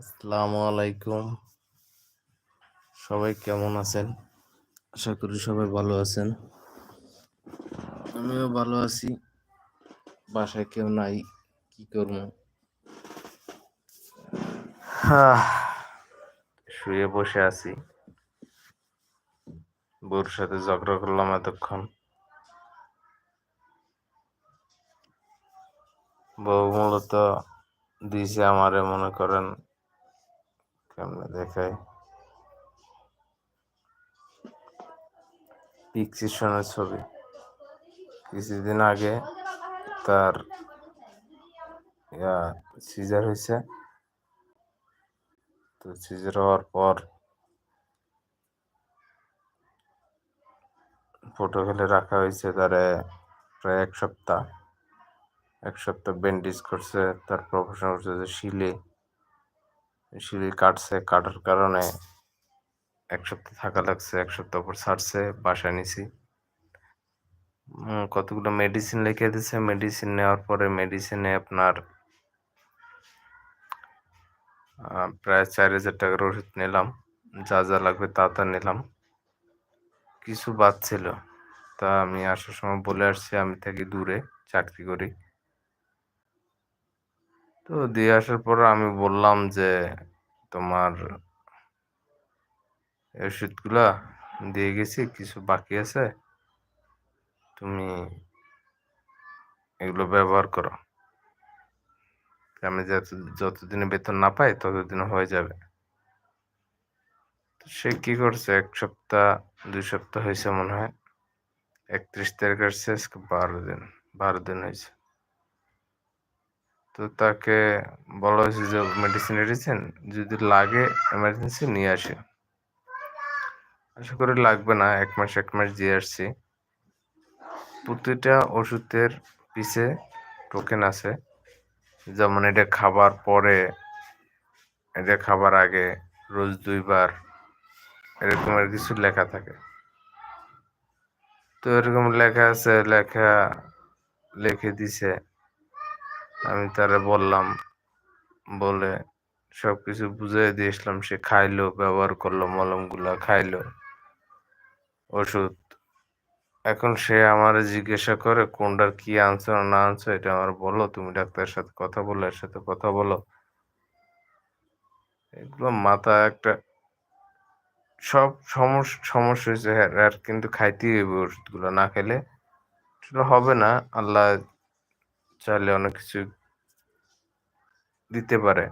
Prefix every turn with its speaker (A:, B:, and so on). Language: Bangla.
A: আসসালামু আলাইকুম। সবাই কেমন আছেন? আশা করি সবাই ভালো আছেন। আমিও ভালো আছি। বাসায় কেউ নাই, কি করব? শুয়ে বসে আছি। বউর সাথে ঝগড়া করলাম এতক্ষণ। বউ মূলত দিয়েছে আমারে মনে করেন কেমনে দেখায় পিকসিশনের ছবি। কিছুদিন আগে তার, ইয়া সিজার হয়েছে। তো সিজার হওয়ার পর ফটো ফেলে রাখা হয়েছে তারে প্রায় এক সপ্তাহ। এক সপ্তাহ ব্যান্ডেজ করছে, তার প্রফেশন করছে যে শিলে। শিলে কাটছে, কাটার কারণে এক সপ্তাহ থাকা লাগছে, এক সপ্তাহ পর ছাড়ছে, বাসায় নিছি। কতগুলো মেডিসিন লিখে দিছে মেডিসিন নেওয়ার পরে মেডিসিনে আপনার প্রায় চার হাজার টাকার ওষুধ নিলাম, যা যা লাগবে তা তা নিলাম। কিছু বাদ ছিল, তা আমি আসার সময় বলে আসছি, আমি থাকি দূরে, চাকরি করি। তো দিয়ে আসার পর আমি বললাম যে, তোমার ওষুধগুলা দিয়ে গেছি, কিছু বাকি আছে। তুমি এগুলো ব্যবহার করো। আমি যত, যতদিনে বেতন না পাই, ততদিন হয়ে যাবে। সে কি করছে, এক সপ্তাহ, দুই সপ্তাহ হয়েছে মনে হয়। একত্রিশ তারিখ আসছে বারো দিন বারো দিন হয়েছে। তো তাকে বলা হয়েছে যে মেডিসিন মেডিসিন যদি লাগে এমার্জেন্সি নিয়ে আসে। আশা করি লাগবে না, এক মাস এক মাস দিয়ে আসছি। প্রতিটা ওষুধের পিছে টোকেন আছে। যেমন এটা খাবার পরে, এটা খাবার আগে, রোজ দুইবার, এরকম আর কিছু লেখা থাকে। তো এরকম লেখা আছে, লেখা লিখে দিছে। আমি তারা বললাম, বলে সব কিছু বুঝিয়ে দিয়েছিলাম সে খাইলো, ব্যবহার করল, মলমগুলা খাইলো। ওষুধ। এখন সে আমার জিজ্ঞাসা করে, কোনটার কি আনছো না আনছো এটা আমার বলো, তুমি ডাক্তারের সাথে কথা বলো, এর সাথে কথা বলো। এগুলো মাথা একটা সব সমস্যা সমস্যা হয়েছে হ্যাঁ আর কিন্তু খাইতেই হইবে ওষুধগুলো না খেলে। সেটা হবে না, আল্লাহ চাইলে অনেক কিছু দিতে পারে।